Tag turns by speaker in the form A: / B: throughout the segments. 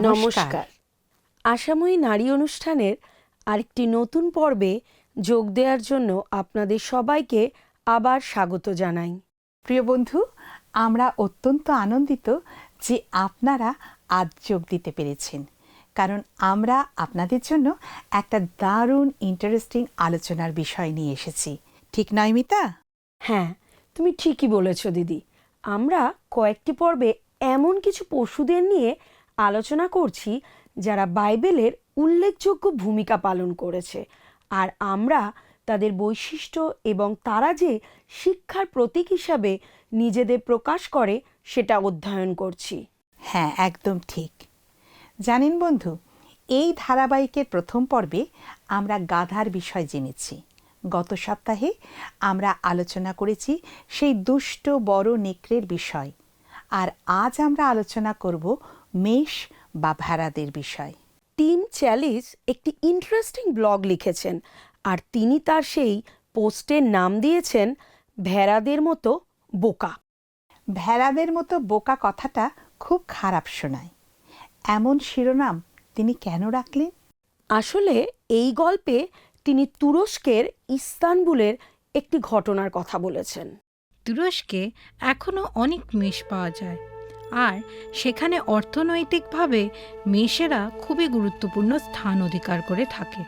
A: নমস্কার। আশাময়ী নারী অনুষ্ঠানের আরেকটি নতুন পর্বে যোগ দেওয়ার জন্য আপনাদের সবাইকে আবার স্বাগত জানাই।
B: প্রিয় বন্ধু আমরা অত্যন্ত আনন্দিত যে আপনারা আজ যোগ দিতে পেরেছেন। কারণ আমরা আপনাদের জন্য একটা দারুণ ইন্টারেস্টিং আলোচনার বিষয় নিয়ে এসেছি। ঠিক নয় মিতা?
A: হ্যাঁ তুমি ঠিকই বলেছ দিদি। আমরা কয়েকটি পর্বে এমন কিছু পশুদের নিয়ে আলোচনা করছি যারা বাইবেলের উল্লেখযোগ্য ভূমিকা পালন করেছে। আর আমরা তাদের বৈশিষ্ট্য এবং তারা যে শিক্ষার প্রতীক হিসাবে নিজেদের প্রকাশ করে, সেটা অধ্যয়ন করছি।
B: হ্যাঁ একদম ঠিক। জানেন বন্ধু, এই ধারাবাহিকের প্রথম পর্বে আমরা গাধার বিষয় জেনেছি। গত সপ্তাহে আমরা আলোচনা করেছি সেই দুষ্ট বড় নেকড়ের বিষয়। আর আজ আমরা আলোচনা করব মেষ বা ভেড়াদের বিষয়।
A: টিম চ্যালিস একটি ইন্টারেস্টিং ব্লগ লিখেছেন আর তিনি তার সেই পোস্টের নাম দিয়েছেন ভেড়াদের মতো বোকা।
B: ভেড়াদের মতো বোকা কথাটা খুব খারাপ শোনায়। এমন শিরোনাম তিনি কেন রাখলেন?
A: আসলে এই গল্পে তিনি তুরস্কের ইস্তানবুলের একটি ঘটনার কথা বলেছেন।
C: তুরস্কে এখনও অনেক মেষ পাওয়া যায়। আর সেখানে অর্থনৈতিকভাবে মেষেরা খুবই গুরুত্বপূর্ণ স্থান অধিকার করে থাকে।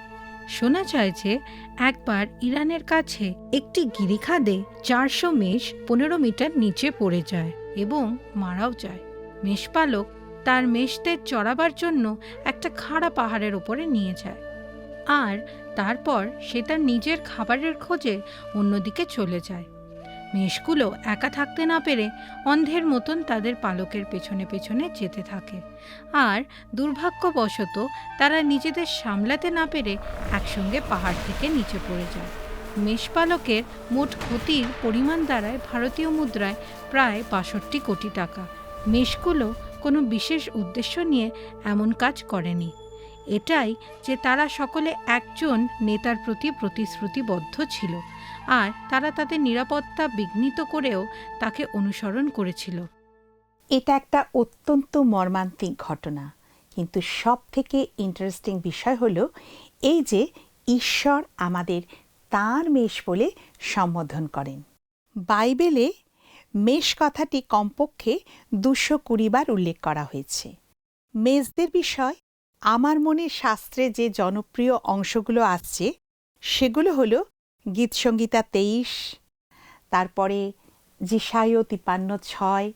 C: শোনা যায় যে, একবার ইরানের কাছে একটি গিরিখাদে চারশো মেষ পনেরো মিটার নিচে পড়ে যায় এবং মারাও যায়। মেষপালক তার মেষদের চড়াবার জন্য একটা খাড়া পাহাড়ের ওপরে নিয়ে যায় আর তারপর সে তার নিজের খাবারের খোঁজে অন্যদিকে চলে যায়। মেষগুলো একা থাকতে না পেরে অন্ধের মতন তাদের পালকের পেছনে পেছনে যেতে থাকে। আর দুর্ভাগ্যবশত তারা নিজেদের সামলাতে না পেরে একসঙ্গে পাহাড় থেকে নিচে পড়ে যায়। মেষপালকের মোট ক্ষতির পরিমাণ দাঁড়ায় ভারতীয় মুদ্রায় প্রায় বাষট্টি কোটি টাকা। মেষগুলো কোনো বিশেষ উদ্দেশ্য নিয়ে এমন কাজ করেনি। এটাই যে তারা সকলে একজন নেতার প্রতি প্রতিশ্রুতিবদ্ধ ছিল। আর তারা তাদের নিরাপত্তা বিঘ্নিত করেও তাকে অনুসরণ করেছিল।
B: এটা একটা অত্যন্ত মর্মান্তিক ঘটনা। কিন্তু সব থেকে ইন্টারেস্টিং বিষয় হলো এই যে ঈশ্বর আমাদের তাঁর মেষ বলে সম্বোধন করেন। বাইবেলে মেষ কথাটি কমপক্ষে দুশো কুড়িবার উল্লেখ করা হয়েছে। মেষদের বিষয়, আমার মনে শাস্ত্রে যে জনপ্রিয় অংশগুলো আসছে, সেগুলো হলো গীতসংগীতা তেইশ, তারপরে জিসাইও তিপান্ন ছয়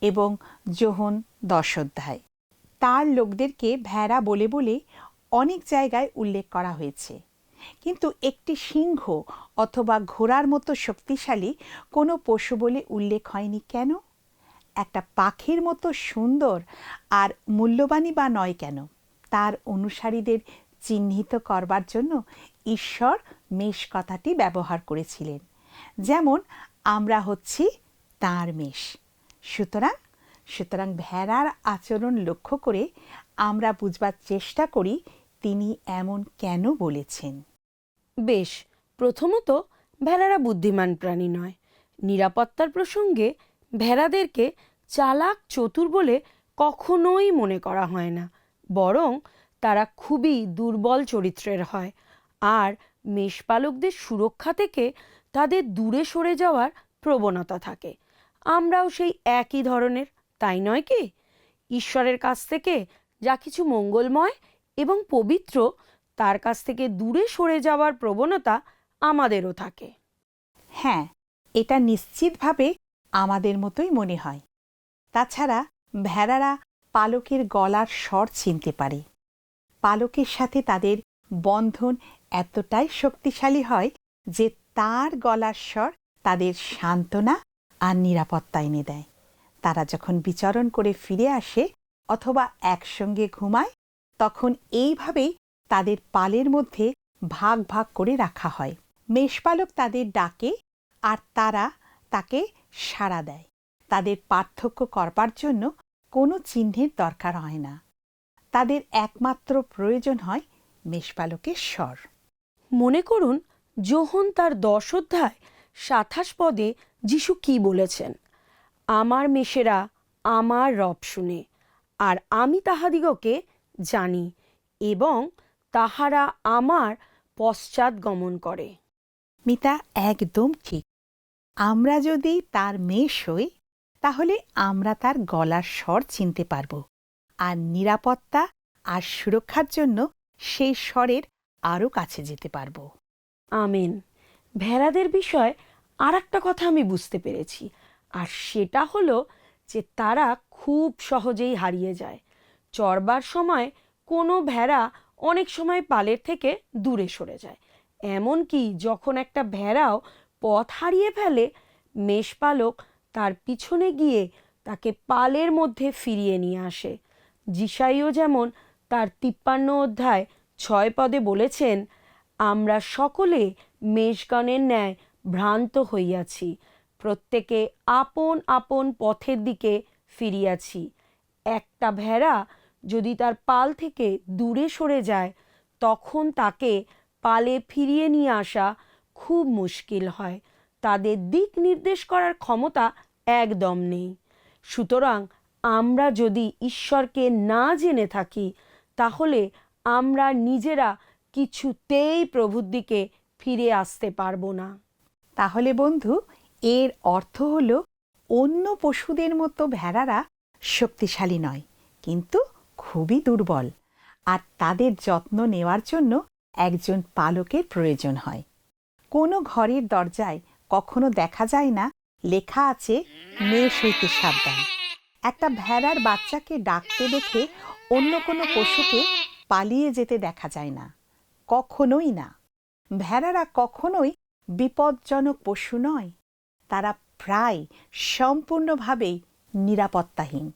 B: এবং যোহন দশ অধ্যায়। তার লোকদেরকে ভেড়া বলে বলে অনেক জায়গায় উল্লেখ করা হয়েছে। কিন্তু একটি সিংহ অথবা ঘোড়ার মতো শক্তিশালী কোনো পশু বলে উল্লেখ হয়নি কেন? একটা পাখির মতো সুন্দর আর মূল্যবানই বা নয় কেন? তার অনুসারীদের চিহ্নিত করবার জন্য ঈশ্বর মেষ কথাটি ব্যবহার করেছিলেন। যেমন, আমরা হচ্ছি তাঁর মেষ। সুতরাং সুতরাং ভেড়ার আচরণ লক্ষ্য করে আমরা বুঝবার চেষ্টা করি তিনি এমন কেন বলেছেন।
A: বেশ, প্রথমত ভেড়ারা বুদ্ধিমান প্রাণী নয়। নিরাপত্তার প্রসঙ্গে ভেড়াদেরকে চালাক চতুর বলে কখনোই মনে করা হয় না, বরং তারা খুবই দুর্বল চরিত্রের হয়। আর মেষপালকদের সুরক্ষা থেকে তাদের দূরে সরে যাওয়ার প্রবণতা থাকে। আমরাও সেই একই ধরনের, তাই নয় কি? ঈশ্বরের কাছ থেকে যা কিছু মঙ্গলময় এবং পবিত্র, তার কাছ থেকে দূরে সরে যাওয়ার প্রবণতা আমাদেরও থাকে।
B: হ্যাঁ এটা নিশ্চিতভাবে আমাদের মতোই মনে হয়। তাছাড়া ভেড়ারা পালকের গলার স্বর চিনতে পারে। পালকের সাথে তাদের বন্ধন এতটাই শক্তিশালী হয় যে তার গলার স্বর তাদের সান্ত্বনা আর নিরাপত্তা এনে দেয়। তারা যখন বিচরণ করে ফিরে আসে অথবা একসঙ্গে ঘুমায়, তখন এইভাবেই তাদের পালের মধ্যে ভাগ ভাগ করে রাখা হয়। মেষপালক তাদের ডাকে আর তারা তাকে সাড়া দেয়। তাদের পার্থক্য করবার জন্য কোনো চিহ্নের দরকার হয় না। তাদের একমাত্র প্রয়োজন হয় মেষপালকের স্বর।
A: মনে করুন যোহন তার দশ অধ্যায়, সাতাশ পদে যিশু কি বলেছেন? আমার মেষেরা আমার রব শুনে, আর আমি তাহাদিগকে জানি এবং তাহারা আমার পশ্চাৎ গমন করে।
B: মিতা, একদম ঠিক। আমরা যদি তার মেষ হই, তাহলে আমরা তার গলার স্বর চিনতে পারব, আর নিরাপত্তা আর সুরক্ষার জন্য সেই স্বরের আরও কাছে যেতে পারব।
A: আমেন। ভেড়াদের বিষয়ে আর একটা কথা আমি বুঝতে পেরেছি, আর সেটা হলো যে তারা খুব সহজেই হারিয়ে যায়। চরবার সময় কোনো ভেড়া অনেক সময় পালের থেকে দূরে সরে যায়। এমনকি যখন একটা ভেড়াও পথ হারিয়ে ফেলে মেষপালক তার পিছনে গিয়ে তাকে পালের মধ্যে ফিরিয়ে নিয়ে আসে। জিসাইও যেমন তার তিপ্পান্ন অধ্যায় ছয় পদে বলেছেন, আমরা সকলে মেষগণের ন্যায় ভ্রান্ত হইয়াছি। প্রত্যেকে আপন আপন পথের দিকে ফিরিয়াছি। একটা ভেড়া যদি তার পাল থেকে দূরে সরে যায়, তখন তাকে পালে ফিরিয়ে নিয়ে আসা খুব মুশকিল হয়। তাদের দিক নির্দেশ করার ক্ষমতা একদম নেই। সুতরাং আমরা যদি ঈশ্বরকে না জেনে থাকি, তাহলে আমরা নিজেরা কিছুতেই প্রভুর দিকে ফিরে আসতে পারব না।
B: তাহলে বন্ধু, এর অর্থ হল অন্য পশুদের মতো ভেড়ারা শক্তিশালী নয়, কিন্তু খুবই দুর্বল আর তাদের যত্ন নেওয়ার জন্য একজন পালকের প্রয়োজন হয়। কোনো ঘরের দরজায় কখনো দেখা যায় না, লেখা আছে মেষ হইতে সাবধান। একটা ভেড়ার বাচ্চাকে ডাকতে দেখে অন্য কোনো পশুকে পালিয়ে যেতে দেখা যায় না, কখনোই না। ভেড়ারা কখনোই বিপজ্জনক পশু নয়, তারা প্রায় সম্পূর্ণভাবেই নিরাপত্তাহীন।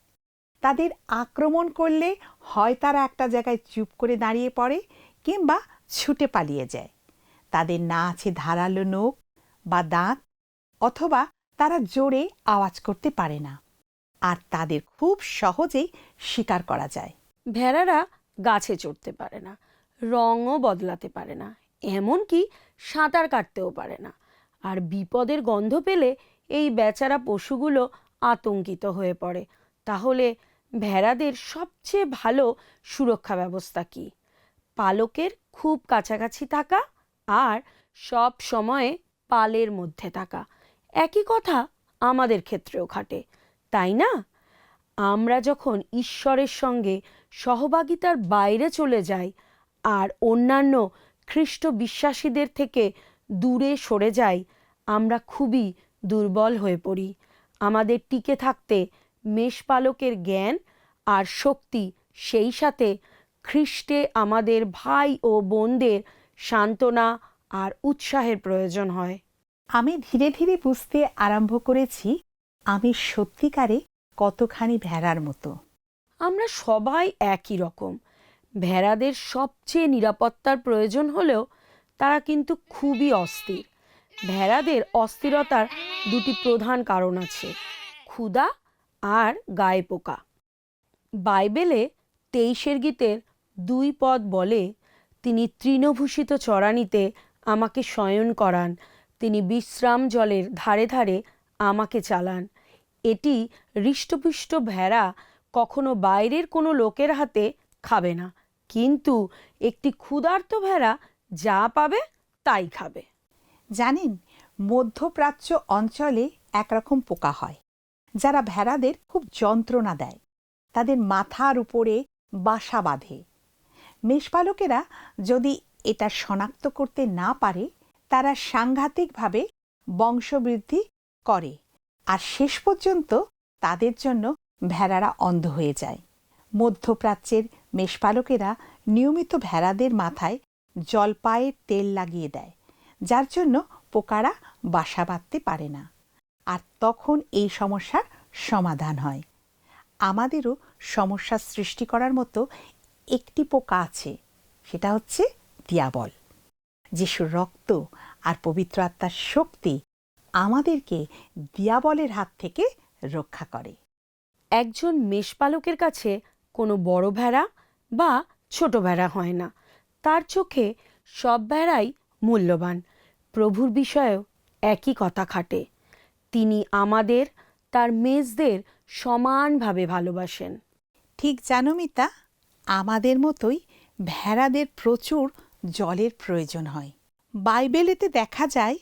B: তাদের আক্রমণ করলে হয় তারা একটা জায়গায় চুপ করে দাঁড়িয়ে পড়ে কিংবা ছুটে পালিয়ে যায়। তাদের না আছে ধারালো নখ বা দাঁত অথবা তারা জোরে আওয়াজ করতে পারে না, আর তাদের খুব সহজেই শিকার করা যায়।
A: ভেড়ারা গাছে চড়তে পারে না, রঙও বদলাতে পারে না, এমনকি সাঁতার কাটতেও পারে না। আর বিপদের গন্ধ পেলে এই বেচারা পশুগুলো আতঙ্কিত হয়ে পড়ে। তাহলে ভেড়াদের সবচেয়ে ভালো সুরক্ষা ব্যবস্থা কি? পালকের খুব কাছাকাছি থাকা আর সব সময়ে পালের মধ্যে থাকা। একই কথা আমাদের ক্ষেত্রেও খাটে তাই না? আমরা যখন ঈশ্বরের সঙ্গে সহভাগিতার বাইরে চলে যাই আর অন্যান্য খ্রিস্ট বিশ্বাসীদের থেকে দূরে সরে যাই, আমরা খুবই দুর্বল হয়ে পড়ি। আমাদের টিকে থাকতে মেষপালকের জ্ঞান আর শক্তি সেই সাথে খ্রিস্টে আমাদের ভাই ও বোনদের সান্ত্বনা আর উৎসাহের প্রয়োজন হয়।
B: আমি ধীরে ধীরে বুঝতে আরম্ভ করেছি, আমি সত্যিকারে কতখানি ভেড়ার মতো?
A: আমরা সবাই একই রকম। ভেড়াদের সবচেয়ে নিরাপত্তার প্রয়োজন হলেও তারা কিন্তু খুবই অস্থির। ভেড়াদের অস্থিরতার দুটি প্রধান কারণ আছে, ক্ষুধা আর গায়ে পোকা। বাইবেলে তেইশের গীতের দুই পদ বলে, তিনি তৃণভূষিত চড়ানিতে আমাকে শয়ন করান, তিনি বিশ্রাম জলের ধারে ধারে আমাকে চালান। এটি হৃষ্টপুষ্ট ভেড়া কখনো বাইরের কোনো লোকের হাতে খাবে না। কিন্তু একটি ক্ষুধার্ত ভেড়া যা পাবে, তাই খাবে।
B: জানেন, মধ্যপ্রাচ্য অঞ্চলে একরকম পোকা হয়, যারা ভেড়াদের খুব যন্ত্রণা দেয়। তাদের মাথার উপরে বাসা বাঁধে। মেষপালকেরা যদি এটা শনাক্ত করতে না পারে, তারা সাংঘাতিকভাবে বংশবৃদ্ধি করে। আর শেষ পর্যন্ত তাদের জন্য ভেড়ারা অন্ধ হয়ে যায়। মধ্যপ্রাচ্যের মেষপালকেরা নিয়মিত ভেড়াদের মাথায় জলপায়ের তেল লাগিয়ে দেয়, যার জন্য পোকারা বাসা বাঁধতে পারে না। আর তখন এই সমস্যার সমাধান হয়। আমাদেরও সমস্যা সৃষ্টি করার মতো একটি পোকা আছে, সেটা হচ্ছে দিয়াবল। যিশুর রক্ত আর পবিত্র আত্মার শক্তি আমাদেরকে দিয়াবলের হাত থেকে রক্ষা করে।
A: একজন মেষপালকের কাছে কোনো বড় ভেড়া বা ছোট ভেড়া হয় না। তার চোখে সব ভেড়াই মূল্যবান। প্রভুর বিষয়েও একই কথা খাটে। তিনি আমাদের তার মেজদের সমানভাবে ভালোবাসেন।
B: ঠিক জানো মিতা আমাদের মতোই ভেড়াদের প্রচুর জলের প্রয়োজন হয়। বাইবেলেতে দেখা যায়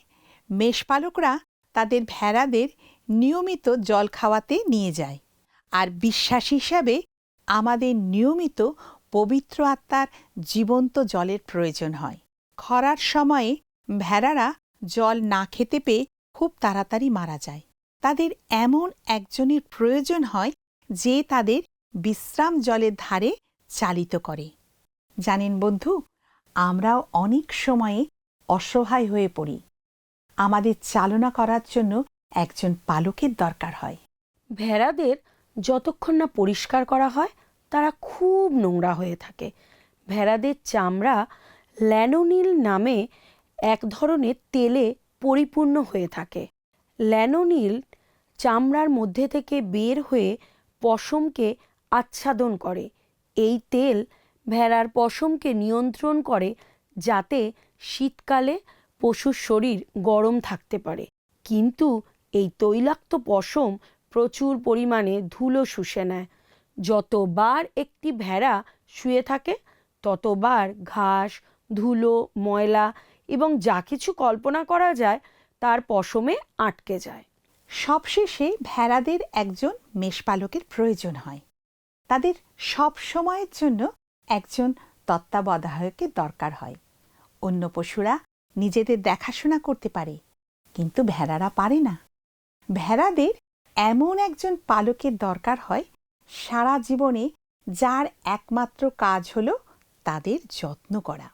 B: মেষপালকরা তাদের ভেড়াদের নিয়মিত জল খাওয়াতে নিয়ে যায়। আর বিশ্বাস হিসাবে আমাদের নিয়মিত পবিত্র আত্মার জীবন্ত জলের প্রয়োজন হয়। খরার সময়ে ভেড়ারা জল না খেতে পেয়ে খুব তাড়াতাড়ি মারা যায়। তাদের এমন একজনের প্রয়োজন হয় যে তাদের বিশ্রাম জলের ধারে চালিত করে। জানেন বন্ধু, আমরাও অনেক সময়ে অসহায় হয়ে পড়ি। আমাদের চালনা করার জন্য একজন পালকের দরকার হয়।
A: ভেড়াদের যতক্ষণ না পরিষ্কার করা হয়, তারা খুব নোংরা হয়ে থাকে। ভেড়াদের চামড়া ল্যানোনিল নামে এক ধরনের তেলে পরিপূর্ণ হয়ে থাকে। ল্যানোনিল চামড়ার মধ্যে থেকে বের হয়ে পশমকে আচ্ছাদন করে। এই তেল ভেড়ার পশমকে নিয়ন্ত্রণ করে যাতে শীতকালে পশুর শরীর গরম থাকতে পারে। কিন্তু এই তৈলাক্ত পশম প্রচুর পরিমাণে ধুলো শুষে নেয়। যতবার একটি ভেড়া শুয়ে থাকে, ততবার ঘাস, ধুলো, ময়লা এবং যা কিছু কল্পনা করা যায়, তার পশমে আটকে যায়।
B: সবশেষে ভেড়াদের একজন মেষপালকের প্রয়োজন হয়। তাদের সব সময়ের জন্য একজন তত্ত্বাবধায়কের দরকার হয়। অন্য পশুরা নিজেদের দেখাশোনা করতে পারে, কিন্তু ভেড়ারা পারে না। ভেড়াদের এমন একজন পালকের দরকার হয়, সারা জীবনে যার একমাত্র কাজ হল তাদের যত্ন করা।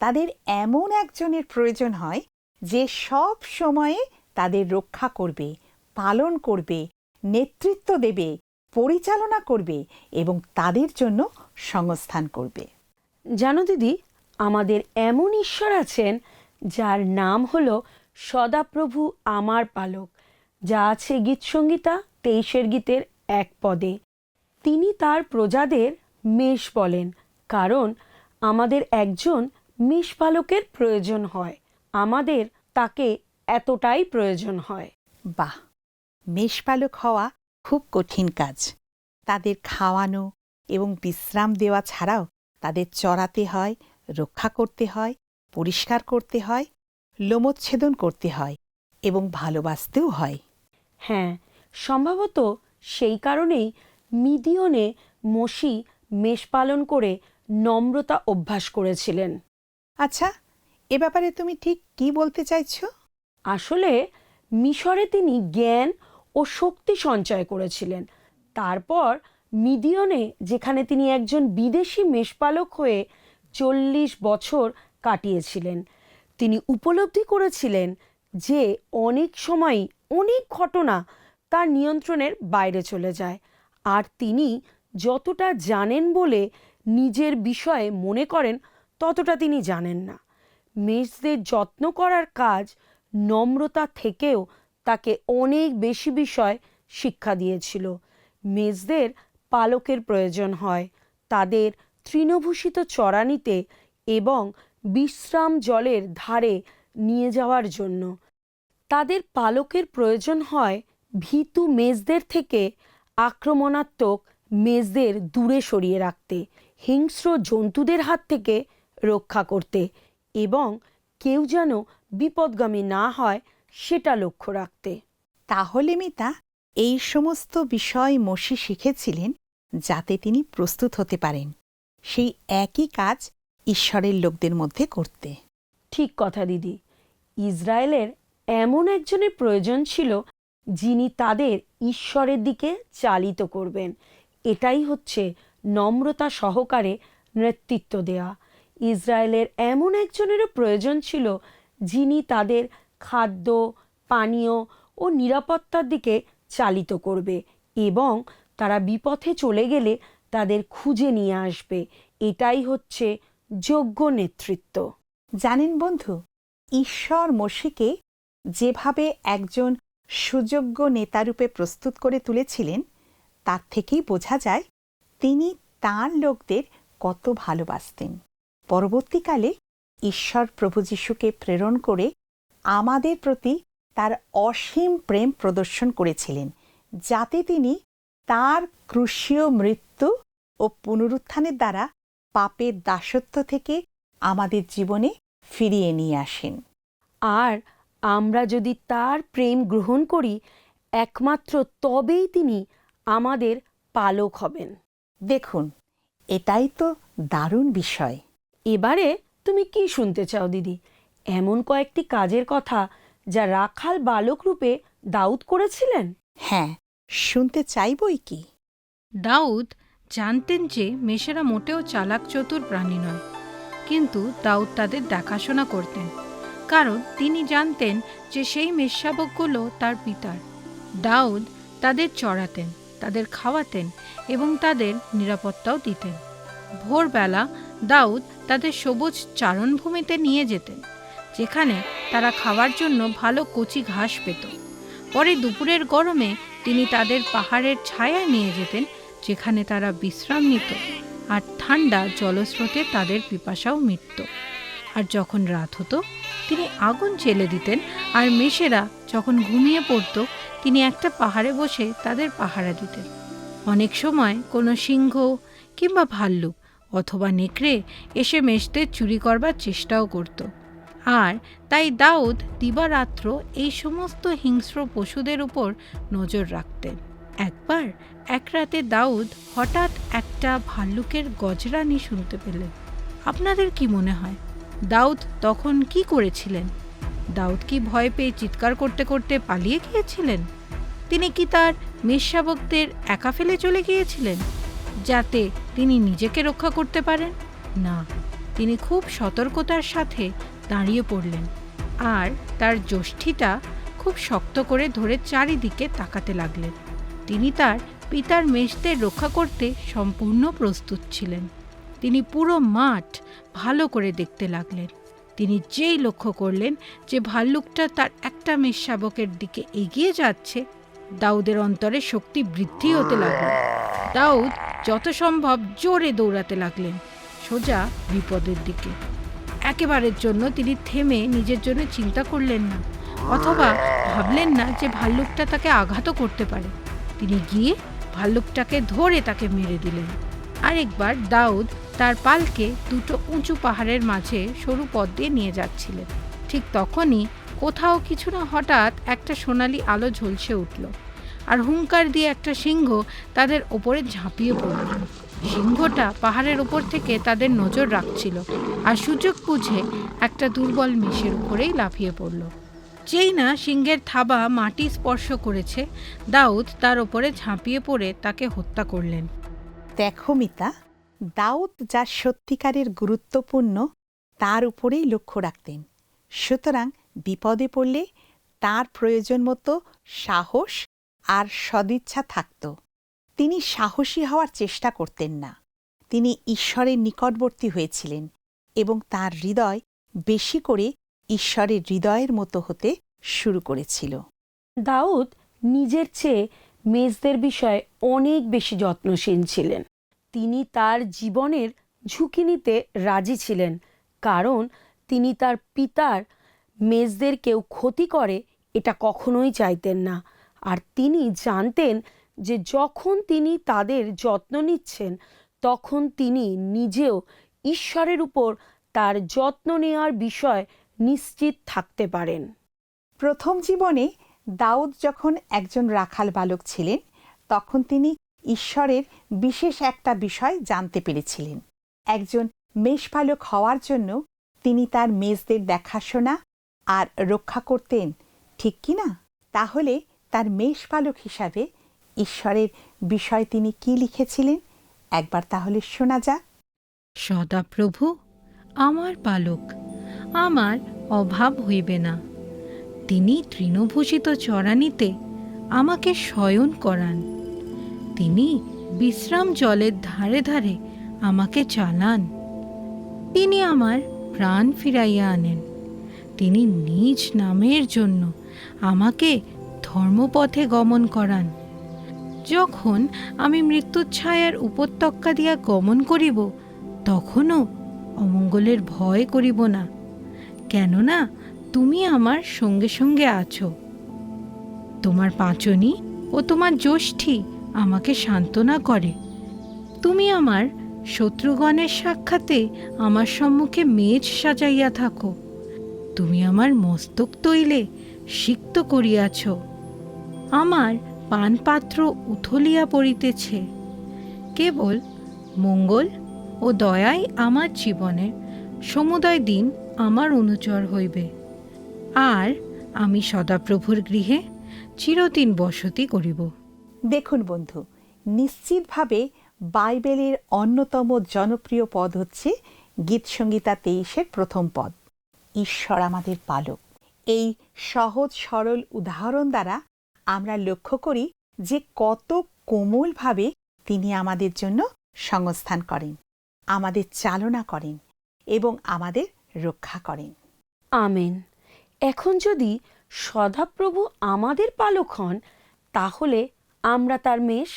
B: তাদের এমন একজনের প্রয়োজন হয়, যে সব সময়ে তাদের রক্ষা করবে, পালন করবে, নেতৃত্ব দেবে, পরিচালনা করবে এবং তাদের জন্য সংস্থান করবে।
A: জানো দিদি, আমাদের এমন ঈশ্বর আছেন যার নাম হলো সদাপ্রভু আমার পালক, যা আছে গীতসংগীতা তেইশের গীতের এক পদে। তিনি তার প্রজাদের মেষ বলেন, কারণ আমাদের একজন মেষ পালকের প্রয়োজন হয়, আমাদের তাকে এতটাই প্রয়োজন হয়।
B: বাহ! মেষপালক হওয়া খুব কঠিন কাজ। তাদের খাওয়ানো এবং বিশ্রাম দেওয়া ছাড়াও তাদের চড়াতে হয়, রক্ষা করতে হয় পরিষ্কার করতে হয় লোমচ্ছেদন করতে হয় এবং ভালোবাসতেও হয়।
A: হ্যাঁ সম্ভবত সেই কারণেই মিদিয়নে মসি মেষ পালন করে নম্রতা অভ্যাস করেছিলেন।
B: আচ্ছা এ ব্যাপারে তুমি ঠিক কি বলতে চাইছ?
A: আসলে মিশরে তিনি জ্ঞান ও শক্তি সঞ্চয় করেছিলেন। তারপর মিদিয়নে যেখানে তিনি একজন বিদেশি মেষপালক হয়ে চল্লিশ বছর কাটিয়েছিলেন। তিনি উপলব্ধি করেছিলেন যে অনেক সময়ই অনেক ঘটনা তার নিয়ন্ত্রণের বাইরে চলে যায়। আর তিনি যতটা জানেন বলে নিজের বিষয়ে মনে করেন, ততটা তিনি জানেন না। মেষদের যত্ন করার কাজ নম্রতা থেকেও তাকে অনেক বেশি বিষয় শিক্ষা দিয়েছিল। মেষদের পালকের প্রয়োজন হয়, তাদের তৃণভূষিত চড়ানিতে এবং বিশ্রাম জলের ধারে নিয়ে যাওয়ার জন্য। তাদের পালকের প্রয়োজন হয় ভীতু মেজদের থেকে আক্রমণাত্মক মেজদের দূরে সরিয়ে রাখতে, হিংস্র জন্তুদের হাত থেকে রক্ষা করতে এবং কেউ যেন বিপদগামী না হয় সেটা লক্ষ্য রাখতে।
B: তাহলে মিতা, এই সমস্ত বিষয় মসি শিখেছিলেন যাতে তিনি প্রস্তুত হতে পারেন। সেই একই কাজ ঈশ্বরের লোকদের মধ্যে করতে।
A: ঠিক কথা, দিদি। ইসরায়েলের এমন একজনের প্রয়োজন ছিল যিনি তাদের ঈশ্বরের দিকে চালিত করবেন। এটাই হচ্ছে নম্রতা সহকারে নেতৃত্ব দেওয়া ইসরায়েলের এমন একজনেরও প্রয়োজন ছিল যিনি তাদের খাদ্য, পানীয় ও নিরাপত্তার দিকে চালিত করবে এবং তারা বিপথে চলে গেলে তাদের খুঁজে নিয়ে আসবে। এটাই হচ্ছে যোগ্য নেতৃত্ব।
B: জানেন বন্ধু, ঈশ্বর মসিকে যেভাবে একজন সুযোগ্য নেতারূপে প্রস্তুত করে তুলেছিলেন, তার থেকেই বোঝা যায় তিনি তাঁর লোকদের কত ভালোবাসতেন। পরবর্তীকালে ঈশ্বর প্রভু যিশুকে প্রেরণ করে আমাদের প্রতি তার অসীম প্রেম প্রদর্শন করেছিলেন, যাতে তিনি তার ক্রুশীয় মৃত্যু ও পুনরুত্থানের দ্বারা পাপের দাসত্ব থেকে আমাদের জীবনে ফিরিয়ে নিয়ে আসেন।
A: আর আমরা যদি তার প্রেম গ্রহণ করি, একমাত্র তবেই তিনি আমাদের পালক হবেন।
B: দেখুন, এটাই তো দারুণ বিষয়।
A: এবারে তুমি কি শুনতে চাও দিদি? এমন কয়েকটি কাজের কথা যা রাখাল বালক রূপে দাউদ করেছিলেন?
B: হ্যাঁ শুনতে চাইবই কি?
C: দাউদ জানতেন যে মেষেরা মোটেও চালাক চতুর প্রাণী নয়, কিন্তু দাউদ তাদের দেখাশোনা করতেন, কারণ তিনি জানতেন যে সেই মেষশাবকগুলো তার পিতার। দাউদ তাদের চড়াতেন, তাদের খাওয়াতেন এবং তাদের নিরাপত্তাও দিতেন। ভোরবেলা দাউদ তাদের সবুজ চারণভূমিতে নিয়ে যেতেন, যেখানে তারা খাওয়ার জন্য ভালো কচি ঘাস পেত। পরে দুপুরের গরমে তিনি তাদের পাহাড়ের ছায়ায় নিয়ে যেতেন যেখানে তারা বিশ্রাম নিত আর ঠান্ডা জলস্রোতে তাদের পিপাসাও মিটত। আর যখন রাত হতো, তিনি আগুন জেলে দিতেন আর মেষেরা যখন ঘুমিয়ে পড়তো, তিনি একটা পাহাড়ে বসে তাদের পাহারা দিতেন। অনেক সময় কোনো সিংহ কিংবা ভাল্লুক অথবা নেকড়ে এসে মেষদের চুরি করবার চেষ্টাও করত। আর তাই দাউদ দিবারাত্র এই সমস্ত হিংস্র পশুদের উপর নজর রাখতেন। একবার, এক রাতে দাউদ হঠাৎ একটা ভাল্লুকের গজরানি শুনতে পেলেন। আপনাদের কি মনে হয়, দাউদ তখন কি করেছিলেন? দাউদ কি ভয় পেয়ে চিৎকার করতে করতে পালিয়ে গিয়েছিলেন? তিনি কি তার মেষশাবকদের একা ফেলে চলে গিয়েছিলেন, যাতে তিনি নিজেকে রক্ষা করতে পারেন? না, তিনি খুব সতর্কতার সাথে দাঁড়িয়ে পড়লেন আর তার যষ্ঠিটা খুব শক্ত করে ধরে চারিদিকে তাকাতে লাগলেন। তিনি তার পিতার মেষদের রক্ষা করতে সম্পূর্ণ প্রস্তুত ছিলেন। তিনি পুরো মাঠ ভালো করে দেখতে লাগলেন। তিনি যেই লক্ষ্য করলেন যে ভাল্লুকটা তার একটা মেষ শাবকের দিকে এগিয়ে যাচ্ছে, দাউদের অন্তরে শক্তি বৃদ্ধি হতে লাগল। দাউদ যত সম্ভব জোরে দৌড়াতে লাগলেন, সোজা বিপদের দিকে। একেবারের জন্য তিনি থেমে নিজের জন্য চিন্তা করলেন না, অথবা ভাবলেন না যে ভাল্লুকটা তাকে আঘাতও করতে পারে। তিনি গিয়ে ভাল্লুকটাকে ধরে তাকে মেরে দিলেন। আরেকবার দাউদ তার পালকে দুটো উঁচু পাহাড়ের মাঝে সরু পথ দিয়ে নিয়ে যাচ্ছিলেন। ঠিক তখনই কোথাও কিছু না হঠাৎ একটা সোনালি আলো ঝলসে উঠল আর হুঙ্কার দিয়ে একটা সিংহ তাদের ওপরে ঝাঁপিয়ে পড়ল। সিংহটা পাহাড়ের ওপর থেকে তাদের নজর রাখছিল আর সুযোগ বুঝে একটা দুর্বল মেষের উপরেই লাফিয়ে পড়ল। যেই না সিংহের থাবা মাটি স্পর্শ করেছে, দাউদ তার ওপরে ঝাঁপিয়ে পড়ে তাকে হত্যা করলেন।
B: দেখো মিতা, দাউদ যা সত্যিকারের গুরুত্বপূর্ণ তার উপরেই লক্ষ্য রাখতেন। সুতরাং বিপদে পড়লে তার প্রয়োজন মতো সাহস আর সদিচ্ছা থাকত। তিনি সাহসী হওয়ার চেষ্টা করতেন না। তিনি ঈশ্বরের নিকটবর্তী হয়েছিলেন এবং তার হৃদয় বেশি করে ঈশ্বরের হৃদয়ের মতো হতে শুরু করেছিল।
A: দাউদ নিজের চেয়ে মেজদের বিষয়ে অনেক বেশি যত্নশীল ছিলেন। তিনি তার জীবনের ঝুঁকি নিতে রাজি ছিলেন, কারণ তিনি তার পিতার মেজদের কেউ ক্ষতি করে এটা কখনোই চাইতেন না। আর তিনি জানতেন যে যখন তিনি তাদের যত্ন নিচ্ছেন, তখন তিনি নিজেও ঈশ্বরের উপর তার যত্ন নেওয়ার বিষয় নিশ্চিত থাকতে পারেন।
B: প্রথম জীবনে দাউদ যখন একজন রাখাল বালক ছিলেন তখন তিনি ঈশ্বরের বিশেষ একটা বিষয় জানতে পেরেছিলেন। একজন মেষপালক হওয়ার জন্য তিনি তার মেজদের দেখাশোনা আর রক্ষা করতেন ঠিক কি না? তাহলে তার মেষপালক হিসাবে ঈশ্বরের বিষয় তিনি কি লিখেছিলেন? একবার তাহলে শোনা যাক।
C: সদাপ্রভু আমার পালক, আমার অভাব হইবে না। তিনি তৃণভূষিত চরানিতে আমাকে শয়ন করান। তিনি বিশ্রাম জলের ধারে ধারে আমাকে চালান। তিনি আমার প্রাণ ফিরাইয়া আনেন। তিনি নিজ নামের জন্য আমাকে ধর্মপথে গমন করান। যখন আমি মৃত্যুর ছায়ার উপত্যকা দিয়া গমন করিব, তখনও অমঙ্গলের ভয় করিব না। কেননা তুমি আমার সঙ্গে সঙ্গে আছো। তোমার পাঁচনি ও তোমার যষ্ঠী আমাকে সান্ত্বনা করে। তুমি আমার শত্রুগণের সাক্ষাতে আমার সম্মুখে মেজ সাজাইয়া থাকো। তুমি আমার মস্তক তৈলে সিক্ত করিয়াছ। আমার পানপাত্র উথলিয়া পড়িতেছে। কেবল মঙ্গল ও দয়াই আমার জীবনের, সমুদয় দিন আমার অনুচর হইবে। আর আমি সদাপ্রভুর গৃহে চিরদিন বসতি করিব।
B: দেখুন বন্ধু, নিশ্চিতভাবে বাইবেলের অন্যতম জনপ্রিয় পদ হচ্ছে গীতসংগীতা তেইশের প্রথম পদ। ঈশ্বর আমাদের পালক। এই সহজ সরল উদাহরণ দ্বারা আমরা লক্ষ্য করি যে কত কোমলভাবে তিনি আমাদের জন্য সংস্থান করেন। আমাদের চালনা করেন এবং আমাদের রক্ষা করেন।
A: আমেন। এখন যদি সদাপ্রভু আমাদের পালক হন, তাহলে আমরা তার মেষ,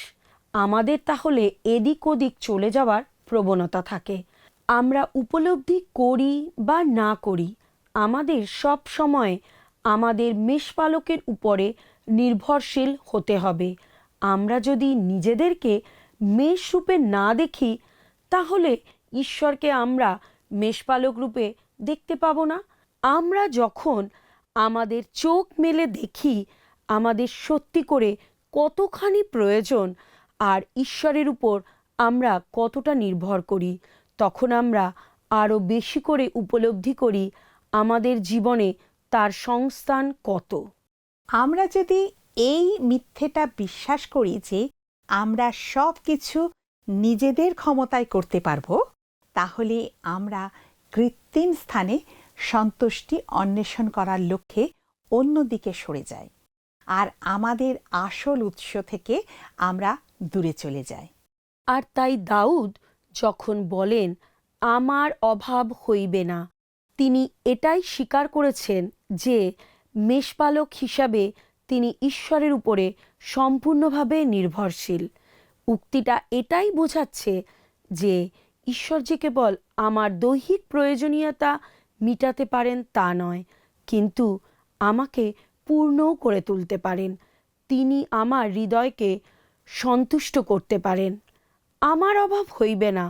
A: আমাদের তাহলে এদিক ওদিক চলে যাওয়ার প্রবণতা থাকে। আমরা উপলব্ধি করি বা না করি, আমাদের সব সময় আমাদের মেষপালকের উপরে নির্ভরশীল হতে হবে। আমরা যদি নিজেদেরকে মেষ রূপে না দেখি তাহলে ঈশ্বরকে আমরা মেষপালক রূপে দেখতে পাবো না? আমরা যখন আমাদের চোখ মেলে দেখি, আমাদের সত্যি করে কতখানি প্রয়োজন আর ঈশ্বরের উপর আমরা কতটা নির্ভর করি, তখন আমরা আরও বেশি করে উপলব্ধি করি আমাদের জীবনে তার সংস্থান কত।
B: আমরা যদি এই মিথ্যেটা বিশ্বাস করি যে আমরা সব কিছু নিজেদের ক্ষমতায় করতে পারব, তাহলে আমরা কৃত্রিম স্থানে সন্তুষ্টি অন্বেষণ করার লক্ষ্যে অন্যদিকে সরে যাই। আর আমাদের আসল উৎস থেকে আমরা দূরে চলে যাই।
A: আর তাই দাউদ যখন বলেন, আমার অভাব হইবে না, তিনি এটাই স্বীকার করেছেন যে মেষপালক হিসাবে তিনি ঈশ্বরের উপরে সম্পূর্ণভাবে নির্ভরশীল। উক্তিটা এটাই বোঝাচ্ছে যে ঈশ্বর যে কেবল আমার দৈহিক প্রয়োজনীয়তা মিটাতে পারেন তা নয়, কিন্তু আমাকে পূর্ণও করে তুলতে পারেন। তিনি আমার হৃদয়কে সন্তুষ্ট করতে পারেন। আমার অভাব হইবে না,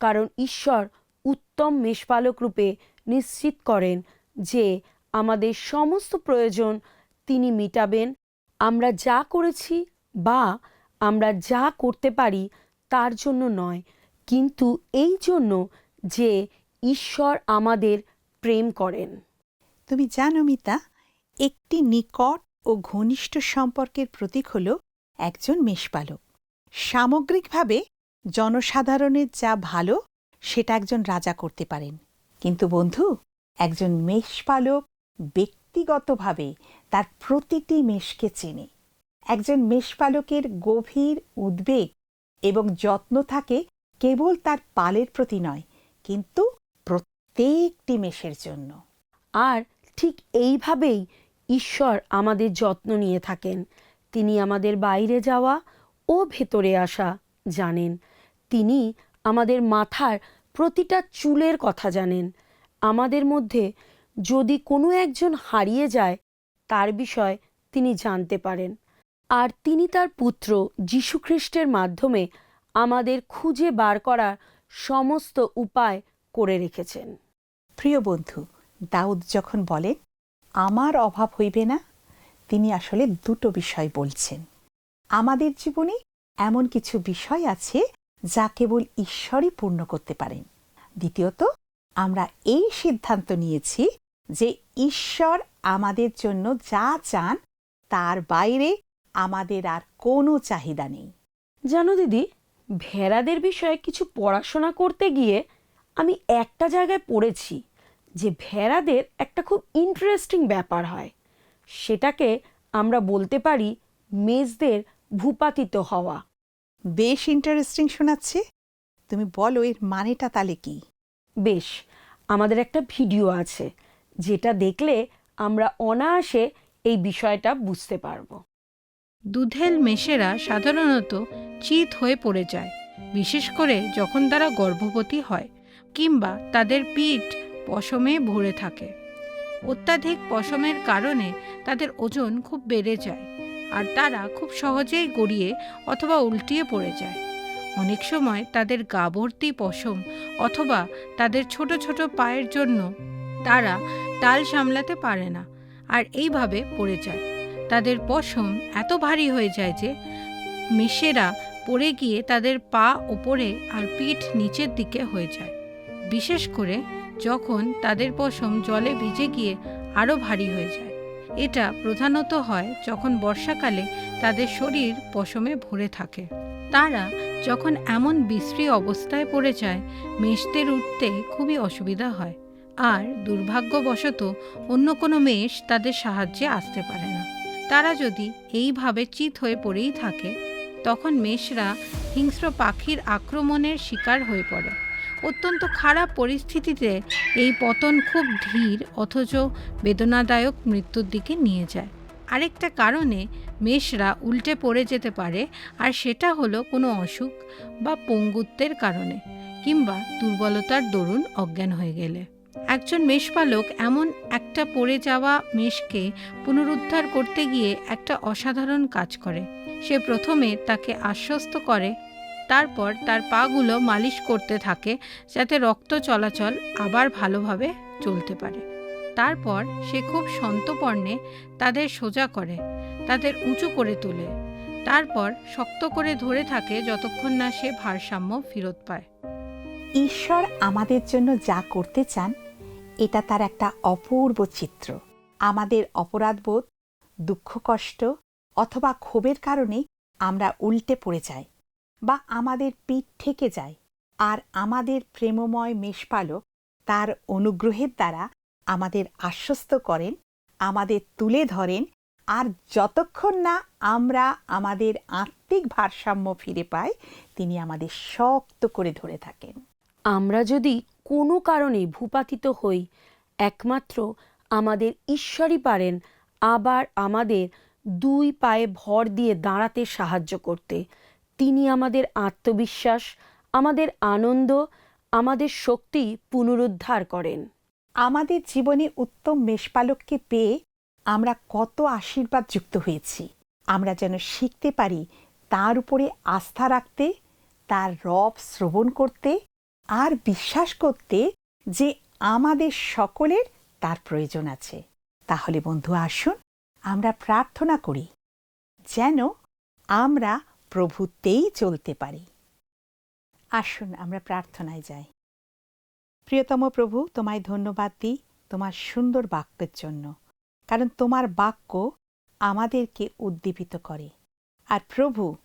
A: কারণ ঈশ্বর উত্তম মেষপালক রূপে নিশ্চিত করেন যে আমাদের সমস্ত প্রয়োজন তিনি মিটাবেন। আমরা যা করেছি বা আমরা যা করতে পারি তার জন্য নয়, কিন্তু এই জন্য যে ঈশ্বর আমাদের প্রেম করেন।
B: তুমি জানো মিতা, একটি নিকট ও ঘনিষ্ঠ সম্পর্কের প্রতীক হল একজন মেষপালক। সামগ্রিকভাবে জনসাধারণের যা ভালো, সেটা একজন রাজা করতে পারেন। কিন্তু বন্ধু, একজন মেষপালক ব্যক্তিগতভাবে তার প্রতিটি মেষকে চেনে। একজন মেষপালকের গভীর উদ্বেগ এবং যত্ন থাকে কেবল তার পালের প্রতি নয়, কিন্তু প্রত্যেকটি মেষের জন্য।
A: আর ঠিক এইভাবেই ঈশ্বর আমাদের যত্ন নিয়ে থাকেন। তিনি আমাদের বাইরে যাওয়া ও ভেতরে আসা জানেন। তিনি আমাদের মাথার প্রতিটা চুলের কথা জানেন। আমাদের মধ্যে যদি কোনো একজন হারিয়ে যায়, তার বিষয় তিনি জানতে পারেন। আর তিনি তার পুত্র যীশুখ্রিস্টের মাধ্যমে আমাদের খুঁজে বার করার সমস্ত উপায় করে রেখেছেন।
B: প্রিয় বন্ধু, দাউদ যখন বলেন আমার অভাব হইবে না, তিনি আসলে দুটো বিষয় বলছেন। আমাদের জীবনে এমন কিছু বিষয় আছে যা কেবল ঈশ্বরই পূর্ণ করতে পারেন। দ্বিতীয়ত, আমরা এই সিদ্ধান্ত নিয়েছি যে ঈশ্বর আমাদের জন্য যা চান তার বাইরে আমাদের আর কোনো চাহিদা নেই।
A: জানো দিদি ভেড়াদের বিষয়ে কিছু পড়াশোনা করতে গিয়ে আমি একটা জায়গায় পড়েছি যে ভেড়াদের একটা খুব ইন্টারেস্টিং ব্যাপার হয়। সেটাকে আমরা বলতে পারি মেজদের ভূপাতিত হওয়া।
B: বেশ ইন্টারেস্টিং শোনাচ্ছে। তুমি বলো এর মানেটা তাহলে কি?
A: বেশ আমাদের একটা ভিডিও আছে যেটা দেখলে আমরা অনায়াসে এই বিষয়টা বুঝতে পারব।
C: দুধেল মেষেরা সাধারণত চিত হয়ে পড়ে যায়, বিশেষ করে যখন তারা গর্ভবতী হয় কিংবা তাদের পিঠ পশমে ভরে থাকে। অত্যাধিক পশমের কারণে তাদের ওজন খুব বেড়ে যায় আর তারা খুব সহজেই গড়িয়ে অথবা উল্টিয়ে পড়ে যায়। অনেক সময় তাদের গা ভর্তি পশম অথবা তাদের ছোট ছোট পায়ের জন্য তারা তাল সামলাতে পারে না আর এইভাবে পড়ে যায়। তাদের পশম এত ভারী হয়ে যায় যে মেষেরা পড়ে গিয়ে তাদের পা ওপরে আর পিঠ নিচের দিকে হয়ে যায়। বিশেষ করে যখন তাদের পশম জলে ভিজে গিয়ে আরও ভারী হয়ে যায়। এটা প্রধানত হয় যখন বর্ষাকালে তাদের শরীর পশমে ভরে থাকে। তারা যখন এমন বিশ্রী অবস্থায় পড়ে যায়, মেষদের উঠতে খুবই অসুবিধা হয়। আর দুর্ভাগ্যবশত অন্য কোনো মেষ তাদের সাহায্যে আসতে পারে না। তারা যদি এইভাবে চিত হয়ে পড়েই থাকে, তখন মেষরা হিংস্র পাখির আক্রমণের শিকার হয়ে পড়ে। অত্যন্ত খারাপ পরিস্থিতিতে এই পতন খুব ধীর, অথচ বেদনাদায়ক মৃত্যুর দিকে নিয়ে যায়। আরেকটা কারণে মেষরা উল্টে পড়ে যেতে পারে, আর সেটা হলো কোনো অসুখ বা পঙ্গুত্বের কারণে, কিংবা দুর্বলতার দরুন অজ্ঞান হয়ে গেলে। একজন মেষপালক এমন একটা পড়ে যাওয়া মেষকে পুনরুদ্ধার করতে গিয়ে একটা অসাধারণ কাজ করে। সে প্রথমে তাকে আশ্বস্ত করে, তারপর তার পাগুলো মালিশ করতে থাকে যাতে রক্ত চলাচল আবার ভালোভাবে চলতে পারে। তারপর সে খুব সন্তপর্ণে তাদের সোজা করে, তাদের উঁচু করে তোলে। তারপর শক্ত করে ধরে থাকে যতক্ষণ না সে ভারসাম্য ফেরত পায়।
B: ঈশ্বর আমাদের জন্য যা করতে চান, এটা তার একটা অপূর্ব চিত্র। আমাদের অপরাধবোধ দুঃখ কষ্ট অথবা ক্ষোভের কারণে আমরা উল্টে পড়ে যাই বা আমাদের পিঠ থেকে যায় আর আমাদের প্রেমময় মেষপালক তার অনুগ্রহের দ্বারা আমাদের আশ্বস্ত করেন, আমাদের তুলে ধরেন আর যতক্ষণ না আমরা আমাদের আত্মিক ভারসাম্য ফিরে পাই, তিনি আমাদের শক্ত করে ধরে থাকেন।
A: আমরা যদি কোনো কারণে ভূপাতিত হই, একমাত্র আমাদের ঈশ্বরই পারেন আবার আমাদের দুই পায়ে ভর দিয়ে দাঁড়াতে সাহায্য করতে। তিনি আমাদের আত্মবিশ্বাস, আমাদের আনন্দ, আমাদের শক্তি পুনরুদ্ধার করেন।
B: আমাদের জীবনে উত্তম মেষপালককে পেয়ে আমরা কত আশীর্বাদ যুক্ত হয়েছি। আমরা যেন শিখতে পারি তার উপরে আস্থা রাখতে, তার রব শ্রবণ করতে আর বিশ্বাস করতে যে আমাদের সকলের তার প্রয়োজন আছে। তাহলে বন্ধু, আসুন আমরা প্রার্থনা করি যেন আমরা প্রভুতেই চলতে পারি। আসুন আমরা প্রার্থনায় যাই। প্রিয়তম প্রভু, তোমায় ধন্যবাদ দিই তোমার সুন্দর বাক্যের জন্য, কারণ তোমার বাক্য আমাদেরকে উদ্দীপিত করে। আর প্রভু,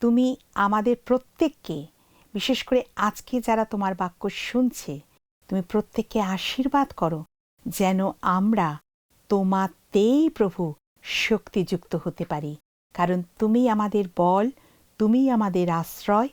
B: তুমি আমাদের প্রত্যেককে বিশেষ করে আজকে যারা তোমার বাক্য শুনছে, তুমি প্রত্যেককে আশীর্বাদ করো যেন আমরা তোমাতেই প্রভু শক্তিযুক্ত হতে পারি। কারণ তুমি আমাদের বল তুমি আমাদের আশ্রয়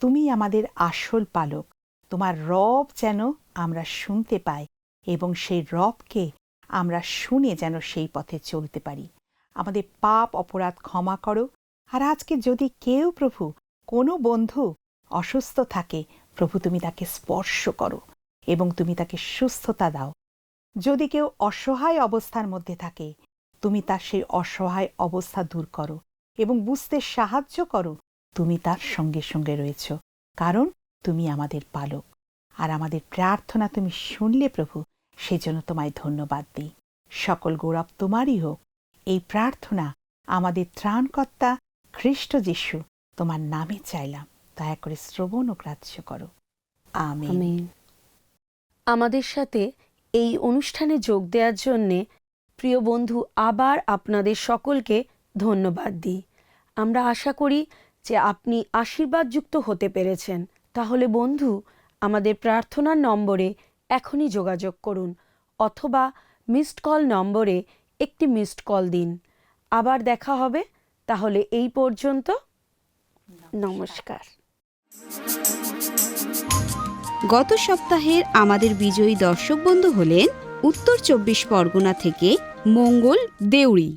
B: তুমি আমাদের আসল পালক। তোমার রব যেন আমরা শুনতে পাই এবং সেই রবকে আমরা শুনে যেন সেই পথে চলতে পারি। আমাদের পাপ অপরাধ ক্ষমা করো। আর আজকে যদি কেউ প্রভু কোনো বন্ধু অসুস্থ থাকে, প্রভু তুমি তাকে স্পর্শ করো এবং তুমি তাকে সুস্থতা দাও। যদি কেউ অসহায় অবস্থার মধ্যে থাকে, তুমি তার সেই অসহায় অবস্থা দূর করো এবং বুঝতে সাহায্য করো, তুমি তার সঙ্গে সঙ্গে রয়েছ, কারণ তুমি আমাদের পালক। আর আমাদের প্রার্থনা তুমি শুনলে প্রভু, সেজন্য তোমায় ধন্যবাদ দিই। সকল গৌরব তোমারই হোক। এই প্রার্থনা আমাদের ত্রাণকর্তা খ্রিস্ট যিশু তোমার নামে চাইলাম। দয়া করে শ্রবণ ও গ্রাহ্য করো।
A: আমেন। আমাদের সাথে এই অনুষ্ঠানে যোগ দেওয়ার জন্যে প্রিয় বন্ধু আবার আপনাদের সকলকে ধন্যবাদ দিই। আমরা আশা করি যে আপনি আশীর্বাদযুক্ত হতে পেরেছেন। তাহলে বন্ধু আমাদের প্রার্থনার নম্বরে এখনই যোগাযোগ করুন অথবা মিসড কল নম্বরে একটি মিসড কল দিন। আবার দেখা হবে তাহলে এই পর্যন্ত নমস্কার।
D: গত সপ্তাহের আমাদের বিজয়ী দর্শক বন্ধু হলেন উত্তর চব্বিশ পরগনা থেকে মঙ্গল দেউড়ি।